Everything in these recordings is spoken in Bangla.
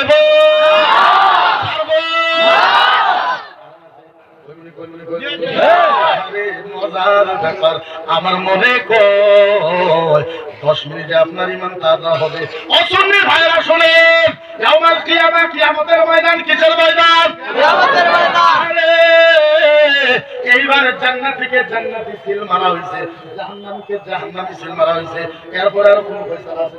ছাড়বো আমার মনে কয় দশ মিনিটে আপনার ইমান তাজা হবে। অসন্নি ভাইরা শোনেন ইয়াউমাল কিয়ামা কিয়ামতের ময়দান কিসের ময়দান? এইবার জান্নাতীকে জান্নাতি সিল মারা হয়েছে জাহান্নামীকে জাহান্নামী সিল মারা হয়েছে এরপর আর কোনো ফয়সালা আছে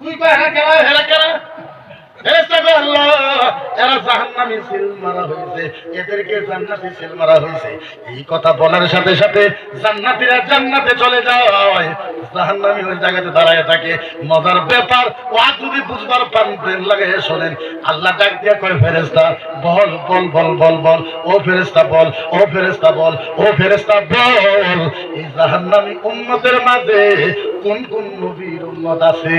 তুই কই হেরা কারা হেরা কারা ফেরেশতা কয়, আল্লাহ এরা জাহান্নামী সিল মজার ব্যাপার ও যদি বুঝবার পান লাগাই শোনেন, আল্লাহ ডাক দিয়া কয়, ফেরেশতা, বল বল বল বল বল, ও ফেরেশতা বল, ও ফেরেশতা বল, ও ফেরেশতা বল। এই জাহান্নামী উন্নতের মাঝে কোন কোন নবীর উন্নত আছে?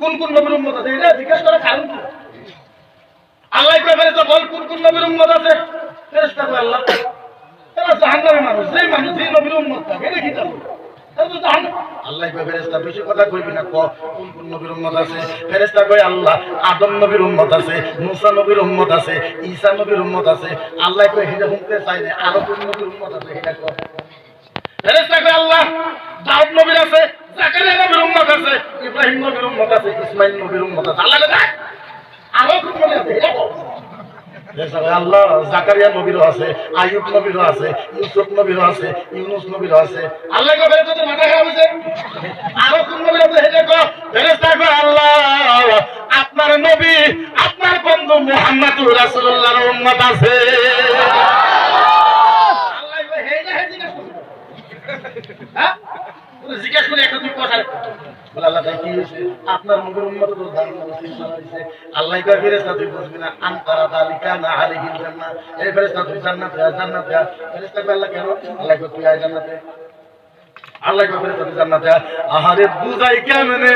কোন কোন নবীর উম্মত আছে? এটা জিজ্ঞেস করার কারণ আল্লাহ কয় ফেরেশতা, বল কোন কোন নবীর উম্মত আছে? ফেরেশতা কয়, আল্লাহ, এরা জাহান্নামী মানুষ, যেই মানুষ যেই নবীর উম্মত থাকে, এটা কি জানো? এরা তো জাহান্নামী। আল্লাহ কয় বেশি কথা কইবি না, ক, কোন কোন নবীর উম্মত আছে? ফেরেশতা কয়, আল্লাহ, আদম নবীর উম্মত আছে, মুসা নবীর উম্মত আছে, ঈসা নবীর উম্মত আছে। আল্লাহ কয়, হিটা শুনতে চাই না, আরও কোন নবীর উম্মত আছে, হিটা কয়। ফেরেশতা কয় আল্লাহ দাউদ নবীর আছে জাকারিয়া নবীর উম্মত আছে ইব্রাহিম নবীর উম্মত আছে ইসমাইল নবীর উম্মত আছে। আল্লাহ দেখ আরও কোন আছে আল্লাহ জাকারিয়া নবীরও আছে আইয়ুব নবীরও আছে ইউসুফ নবীরও আছে ইউনুস নবীরও আছে। আল্লাহ ফেরেশতা তোর মাথা খারাপ হয়েছে আরও কোন নবীর আছে কয় আল্লাহ আপনার নবী আপনার বন্ধু মুহাম্মদুর রাসূলুল্লাহর উম্মত আছে আল্লাহ কয়, হে না হে জিজ্ঞাসা করছে। হ্যাঁ? বলে জিজ্ঞেস করে একটা দুই কথা বলে আল্লাহ কি আহারে বুঝাই কেমনে?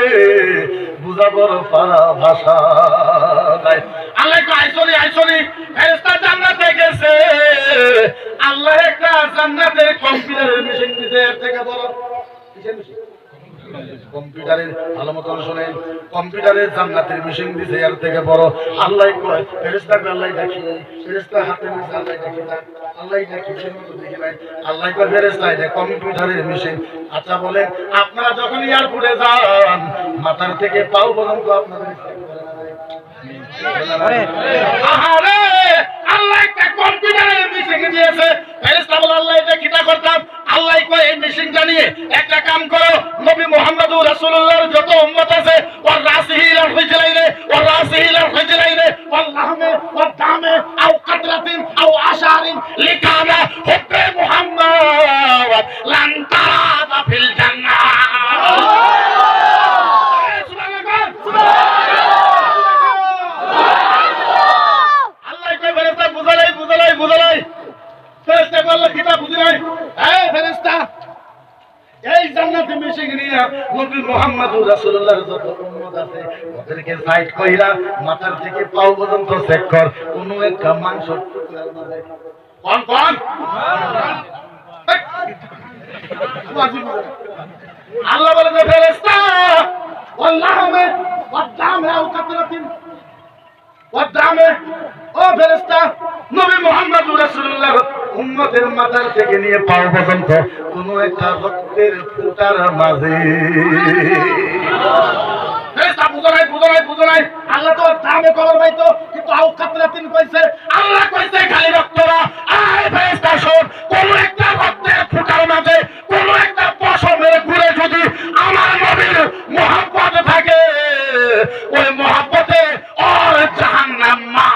বুঝাবর পারা ভাষা আল্লাহ কয় আইসরি আইসরি ফেরেশতা জান্নাতে আল্লাহ একটা জান্নাতের কম্পিউটারের মেশিন দিতে এর থেকে বড় মেশিন? কম্পিউটারের ভালো মতন শোনেন কম্পিউটারের জান্নাতের মেশিন দিছে এর থেকে বড়। আল্লাহ কয় ফেরেশতা কয় আল্লাহ দেখি ফেরেশতা হাতে নিছে আল্লাহ দেখি না আল্লাহ দেখি সে মতো দেখি নাই। আল্লাহ কয় ফেরেশতা এটা কম্পিউটারের মেশিন আচ্ছা বলেন আপনারা যখন এয়ারপোর্টে যান মাথার থেকে পাও পর্যন্ত আপনাদের আহারে! লান তারা ফিল জান্নাহ আল্লাহ কই ফেরেশতা বুঝালাই বুঝালাই বুঝালাই ফেরেশতা আল্লাহ কিতা বুঝি নাই এই ফেরেশতা এই জান্নাতে মিশে গিয়া নবী মুহাম্মদুর রাসূলুল্লাহর মাথার থেকে পাও পর্যন্ত চেক কর কোন একটা মাংস কোন আল্লাহ বলে যে ফেরেশতা ওয়াল্লাহমে ওয়াদামে আও কাতরাতিন। ওয়াদামে ও ফেরেশতা, নবী মুহাম্মদ রাসূলুল্লাহ, উম্মতের থেকে নিয়ে পাও পর্যন্ত কোন একটা রক্তের ফুটার মাঝে। বুঝো নাই বুঝো নাই নাই। তো কিন্তু আও কাতরাতিন কইছে, আল্লাহ কইছে খালি রক্ত কোন একটা রক্তের ফোঁটার মাঝে, কোন একটা পশমের যদি থাকে, ওই মোহাম্মতে ওর জাহান্নাম মা।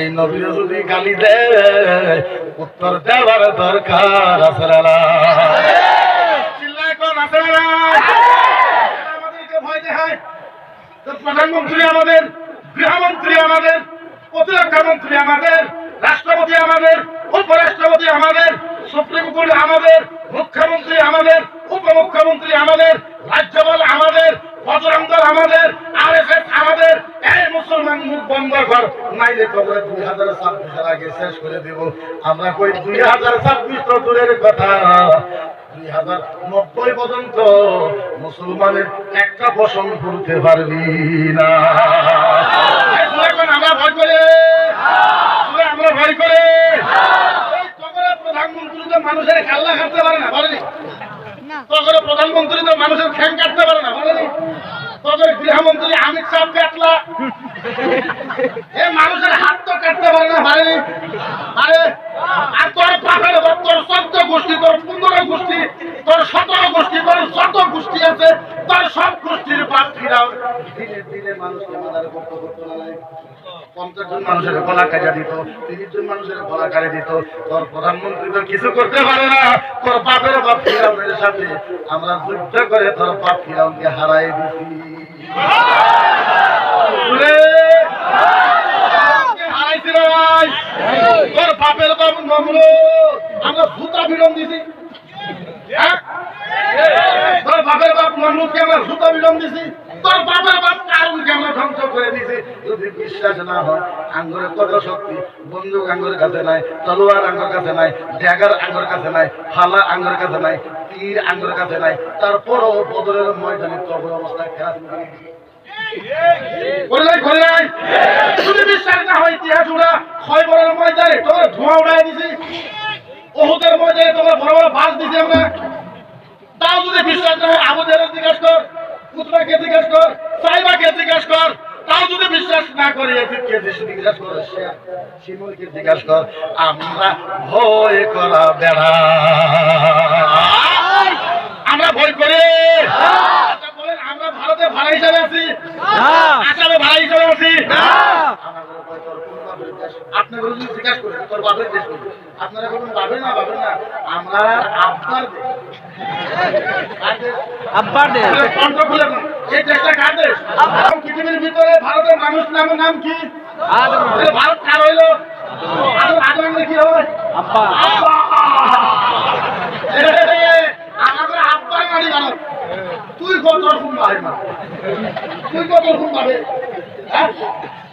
এই নবীর যদি গালি দেয়, উত্তর দেওয়ার দরকার আছে না না? চিল্লায় কোন আছে না না? এরা আমাদেরকে ভয় দেখায় তো প্রধানমন্ত্রী আমাদের, গৃহমন্ত্রী আমাদের, প্রতিরক্ষা মন্ত্রী আমাদের, রাষ্ট্রপতি আমাদের, উপরাষ্ট্রপতি আমাদের, সুপ্রিম কোর্ট আমাদের, মুখ্যমন্ত্রী আমাদের, উপমুখ্যমন্ত্রী আমাদের, রাজ্যপাল আমাদের আমাদের আমাদের, এই মুসলমান দুই হাজার শেষ করে আমরা কই দুই হাজার কথা। দুই হাজার নব্বই পর্যন্ত মুসলমানের একটা বসন করতে পারবি না। আমরা ভয় করে। আমরা ভয় করে। প্রধানমন্ত্রী তো মানুষের খেলনা কাটতে পারে না তখন প্রধানমন্ত্রী তো মানুষের খ্যাং কাটতে পারে না বলেনি তখন গৃহমন্ত্রী অমিত শাহ কাটলা। এ মানুষের হাত তো কাটতে পারে না পারেনি আরে, আর তোর পাপের তোর চোদ্দ গোষ্ঠী, তোর পনেরো গোষ্ঠী, তোর সতেরো গোষ্ঠী তোর যত গোষ্ঠী আছে তোর সব গোষ্ঠীর পাপ ফিরাও মানুষের দিত মানুষের দিত। তোর প্রধানমন্ত্রী কিছু করতে পারে না। তোর বাপের সাথে আমরা যুদ্ধ করে তোর বাপ হারাই দিছি। হারাইছিল আমরা জুতা বিলম দিছি হ্যাঁ? তোর বাপের বাপ মামলুকে আমরা জুতা বিলম দিছি তোর বাপের বাপ কারুনকে আমরা ধ্বংস করে দিছি যদি বিশ্বাস না হয় আঙ্গুরে কত শক্তি, বন্দুক আঙ্গুর কাছে নাই, তলোয়ার আঙ্গুর কাছে নাই, ড্যাগার আঙ্গুর কাছে নাই, ফালা আঙ্গুর কাছে নাই, তীর আঙ্গুর কাছে নাই, তারপরও বদলের ময়দানে কবর অবস্থায় খেলা যদি বিশ্বাস কর পুতরাকে জিজ্ঞেস কর কর বিশ্বাস না করে এদিকে জিজ্ঞেস কর শিমুলকে জিজ্ঞেস কর আমরা ভয় করা বেড়া। আমরা ভয় করে। আচ্ছা আমরা ভারতে ভাড়া হিসাবে আছি। আসামে ভাড়া হিসাবে আছি। আপনার যদি জিজ্ঞাসা করি তোর বাপের দেশ আপনারা কোনো বাবে না বাবে না আমরা আপনার? আব্বার দেশ। কণ্ঠ খুলে এই দেশটা কার দেশ? পৃথিবীর ভিতরে ভারতের মানুষ নামের নাম কি। ভারত কার হইল? কি হবে? আব্বা! আমাদের আব্বার মানি ভারত। তুই কত রকম ভাবে মা তুই কত রকম হ্যাঁ?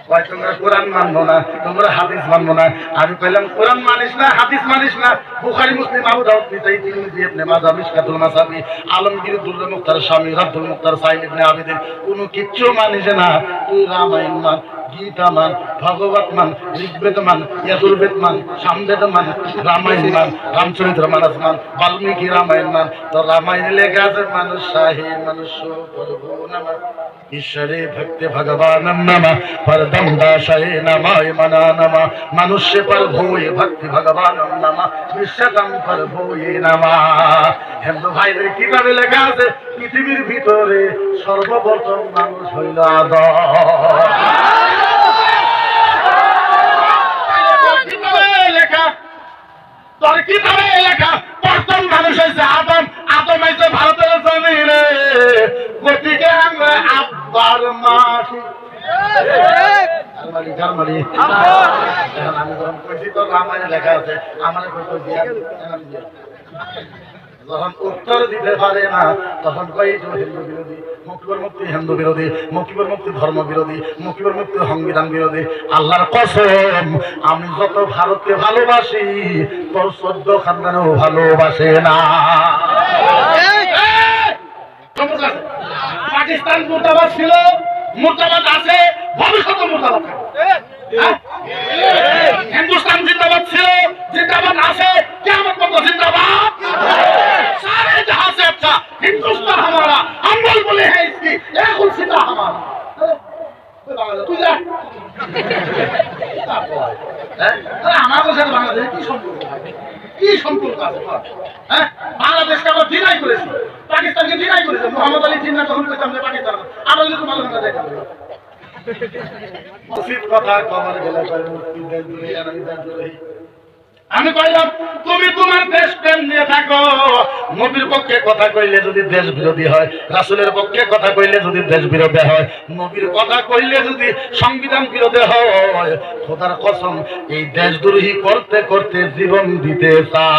ভাই তোমরা কোরআন মানবো না, তোমরা হাদিস মানবো না। আমি কইলাম, কোরআন মানিস না, হাদিস মানিস না। বুখারি, মুসলিম, আবু দাউদ বিতাই তিরমিজি, ইবনে মাজাহ, মিশকাতুল মাসাবি, আলমগীর দুরুল মুখতার স্বামী, রাব্দুল মুখতার সাইদ ইবনে আবিদিন। কোনো কিচ্ছু মানিস না। তুই রামায়ণ মান গীতা মান ভগবত মান ঋগ্বেদ মান যজুর্বেদ মান রামায়ণ মান রামচরিত্র মানস মান বাল্মীকি রামায়ণ মান তো রামায়ণ লেখা আছে, মানুষ শাহী মনুষ্য প্রভু নমঃ। ঈশ্বরে ভক্তি ভগবান নম, পরদম দাসায় নমায় মনা নম। মনুষ্য পর ভূয়ে ভক্তি ভগবান নম বিশ্বতম ভূয়ে নম। হিন্দু ভাইদের কিতাবে লেখা আছে, পৃথিবীর ভিতরে সর্বপ্রথম মানুষ হইল আদম কিতাবে লেখা তোর কিতাবে এলাকা। প্রথম মানুষ হয়েছে আদম। আদম হয়েছে ভারতের জমিনে। গতিকে আমরা আব্বার মাস আমি লেখা আছে। যখন উত্তর দিতে পারে না। তখন কই হিন্দু বিরোধী মুক্তিবর মুক্তি হিন্দু বিরোধী মুক্তিবর মুক্তি ধর্ম বিরোধী মুক্তিবর মুক্তি সংবিধান বিরোধী, আল্লাহর কসম, আমি যত ভারতকে ভালোবাসি, তোর সদ্য খানদানেও ভালোবাসে না। পাকিস্তান মুর্দাবাদ ছিল, মুর্দাবাদ আছে ভবিষ্যৎ মুর্দাবাদ হ্যাঁ? হিন্দুস্তান জিন্দাবাদ ছিল, জিন্দাবাদ আছে কেমন মতো জিন্দাবাদ। বাংলাদেশের কি সম্পর্ক কি সম্পর্ক আছে হ্যাঁ? বাংলাদেশকে আমরা ডিনাই করেছি। পাকিস্তানকে ডিনাই করেছে। মোহাম্মদ আলী জিন্না তখন কইতাম যে পাকিস্তান আমরা যদি ভালো কথা যাইতাম কথা কমার গেলে আমি কইলাম তুমি তোমার দেশ প্রেম নিয়ে থাকো। নবীর পক্ষে কথা কইলে যদি দেশ বিরোধী হয় রাসুলের পক্ষে কথা কইলে যদি দেশ বিরোধী হয় নবীর কথা কইলে যদি সংবিধান বিরোধী হয় খোদার কসম এই দেশ দ্রোহী করতে করতে জীবন দিতে চায়।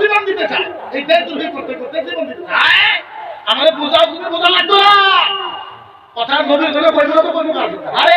জীবন দিতে চায়। এই দেশ দ্রোহী করতে করতে জীবন দিতে চায়। আমাদের বোঝাও তুমি বোঝা লাগতো না কথা নবীর জন্য কইবো না তো কইবো কার আরে